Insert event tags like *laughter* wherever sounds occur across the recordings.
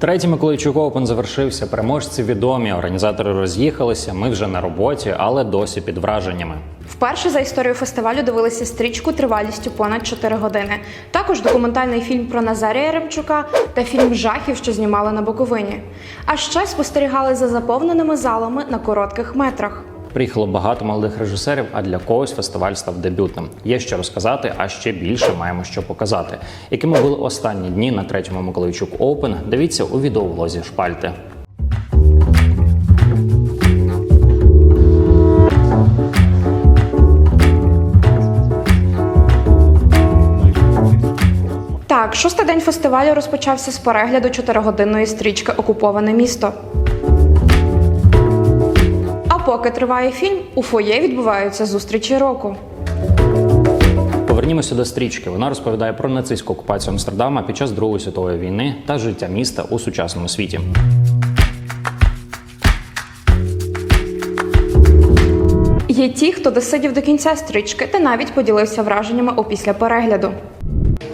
Третій Миколайчук Open завершився. Переможці відомі. Організатори роз'їхалися. Ми вже на роботі, але досі під враженнями. Вперше за історію фестивалю дивилися стрічку тривалістю понад 4 години. Також документальний фільм про Назарія Яремчука та фільм жахів, що знімали на Буковині. А ще спостерігали за заповненими залами на коротких метрах. Приїхало багато молодих режисерів, а для когось фестиваль став дебютним. Є що розказати, а ще більше маємо що показати. Якими були останні дні на третьому Миколайчук Open, Дивіться у відеовлозі шпальти. Так, шостий день фестивалю розпочався з перегляду чотиригодинної стрічки Окуповане місто. Поки триває фільм, у фоє відбуваються зустрічі року. Повернімося до стрічки. Вона розповідає про нацистську окупацію Амстердама під час Другої світової війни та життя міста у сучасному світі. Є ті, хто досидів до кінця стрічки та навіть поділився враженнями опісля перегляду.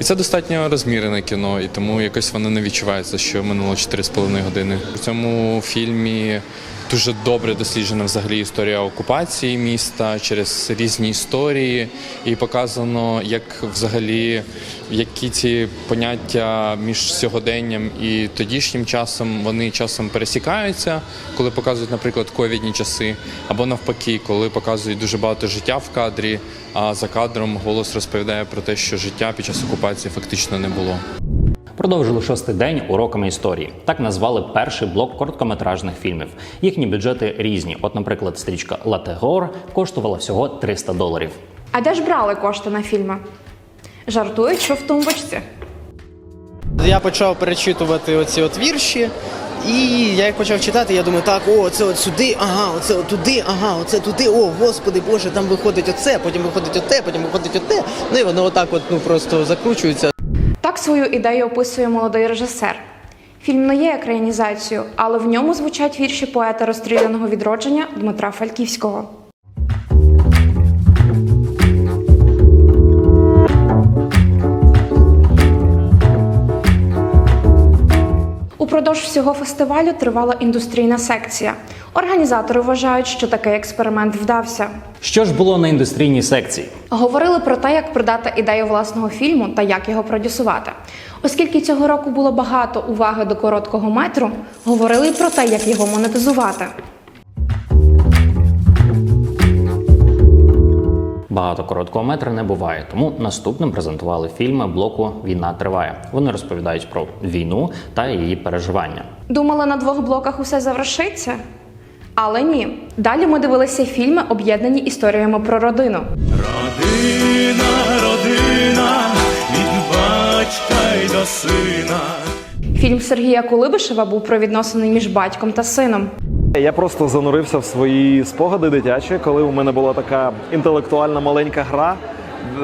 І це достатньо розмірене кіно, і тому якось воно не відчувається, що минуло 4,5 години. У цьому фільмі дуже добре досліджена взагалі історія окупації міста через різні історії, і показано, як взагалі які ці поняття між сьогоденням і тодішнім часом вони часом пересікаються, коли показують, наприклад, ковідні часи, або навпаки, коли показують дуже багато життя в кадрі, а за кадром голос розповідає про те, що життя під час окупації фактично не було. Продовжили шостий день уроками історії. Так назвали перший блок короткометражних фільмів. Їхні бюджети різні. От, наприклад, стрічка Латегор коштувала всього 300 доларів. А де ж брали кошти на фільми? Жартують, що в тумбочці. Я почав перечитувати оці от вірші, і я їх почав читати, я думаю, так, о, це от сюди, ага, оце от туди, ага, оце туди, о, господи Боже, там виходить оце, потім виходить оте, потім виходить оте. Ну і воно отак от ну просто закручується. Свою ідею описує молодий режисер. Фільм не є екранізацією, але в ньому звучать вірші поета розстріляного відродження Дмитра Фальківського. Упродовж всього фестивалю тривала індустрійна секція. Організатори вважають, що такий експеримент вдався. Що ж було на індустрійній секції? Говорили про те, як продати ідею власного фільму та як його продюсувати. Оскільки цього року було багато уваги до короткого метру, говорили про те, як його монетизувати. Багато короткого метра не буває, тому наступним презентували фільми блоку Війна триває. Вони розповідають про війну та її переживання. Думали, на двох блоках усе завершиться? Але ні. Далі ми дивилися фільми, об'єднані історіями про родину. Родина, родина, від батька й до сина. Фільм Сергія Кулибишева був про відносини між батьком та сином. Я просто занурився в свої спогади дитячі, коли у мене була така інтелектуальна маленька гра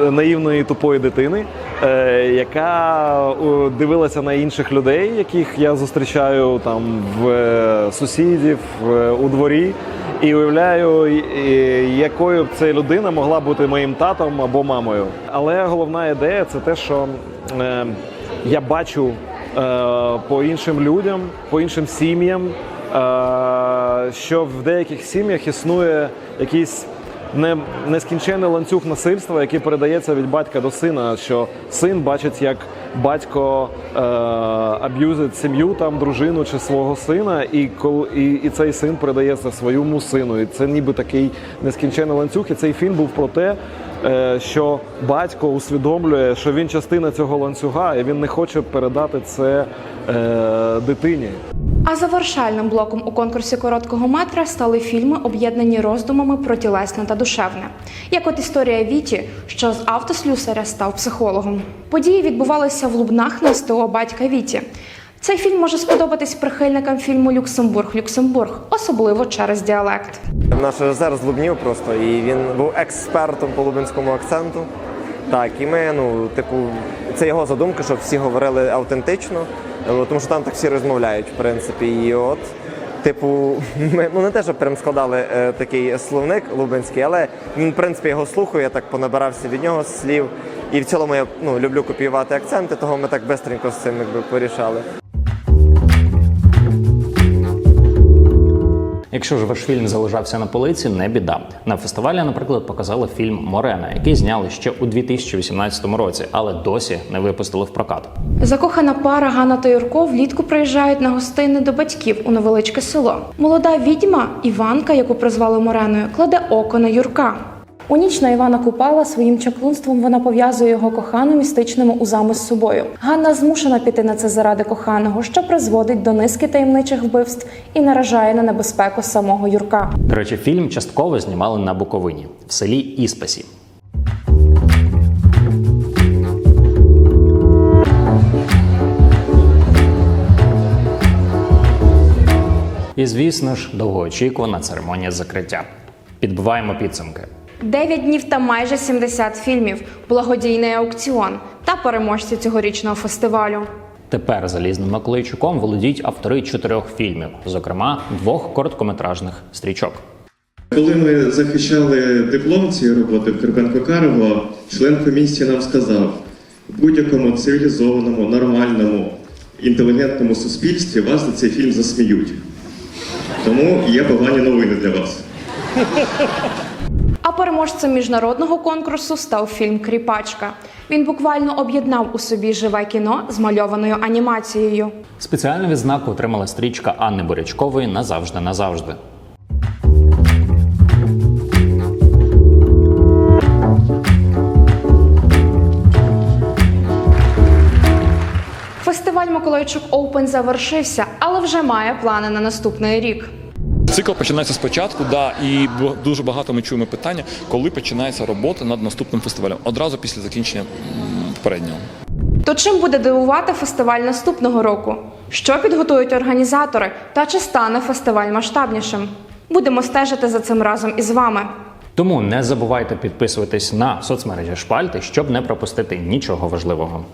е, наївної тупої дитини, е, яка дивилася на інших людей, яких я зустрічаю там в е, сусідів у дворі. І уявляю, якою б ця людина могла бути моїм татом або мамою. Але головна ідея це те, що я бачу по іншим людям, по іншим сім'ям, що в деяких сім'ях існує якийсь не, ланцюг насильства, який передається від батька до сина. Що син бачить, як батько е, аб'юзить сім'ю, там дружину чи свого сина, і кол і, цей син передає це своєму сину. І це ніби такий нескінченний ланцюг. І цей фільм був про те, е, що батько усвідомлює, що він частина цього ланцюга, і він не хоче передати це е, дитині. А завершальним блоком у конкурсі короткого метра стали фільми, об'єднані роздумами про тілесне та душевне, як от історія Віті, що з автослюсаря став психологом. Події відбувалися в Лубнах на СТО батька Віті. Цей фільм може сподобатись прихильникам фільму Люксембург Люксембург, особливо через діалект. Наш режисер з Лубнів просто, і він був експертом по лубенському акценту. Так, і ми, ну, типу, це його задумка, щоб всі говорили автентично, тому що там так всі розмовляють, в принципі. І от, типу, *laughs* ми ну не те, щоб прям складали е, такий словник лубенський, але він, в принципі, його слухаю, я так понабирався від нього слів. І в цілому я ну, люблю копіювати акценти, того ми так швидко з цим якби порішали. Якщо ж ваш фільм залишався на полиці, не біда. На фестивалі, наприклад, показали фільм Морена, який зняли ще у 2018 році, але досі не випустили в прокат. Закохана пара Ганна та Юрко влітку приїжджають на гостини до батьків у невеличке село. Молода відьма Іванка, яку призвали Мореною, кладе око на Юрка. У ніч на Івана Купала своїм чаклунством вона пов'язує його кохану містичними узами з собою. Ганна змушена піти на це заради коханого, що призводить до низки таємничих вбивств і наражає на небезпеку самого Юрка. До речі, фільм частково знімали на Буковині в селі Іспасі. І звісно ж, довгоочікувана церемонія закриття. Підбиваємо підсумки. 9 днів та майже 70 фільмів, благодійний аукціон та переможці цьогорічного фестивалю. Тепер залізним Миколайчуком володіють автори чотирьох фільмів, зокрема двох короткометражних стрічок. Коли ми захищали диплом цієї роботи в Карпенко Карово, член комісії нам сказав: в будь-якому цивілізованому, нормальному, інтелігентному суспільстві вас за цей фільм засміють. Тому є погані новини для вас. Переможцем міжнародного конкурсу став фільм Кріпачка. Він буквально об'єднав у собі живе кіно з мальованою анімацією. Спеціальну відзнаку отримала стрічка Анни Борячкової назавжди назавжди. Фестиваль Миколайчук Оупен завершився, але вже має плани на наступний рік. Цикл починається спочатку, да, і дуже багато ми чуємо питання, коли починається робота над наступним фестивалем. Одразу після закінчення попереднього. То чим буде дивувати фестиваль наступного року? Що підготують організатори? Та чи стане фестиваль масштабнішим? Будемо стежити за цим разом із вами. Тому не забувайте підписуватись на соцмережі шпальти, щоб не пропустити нічого важливого.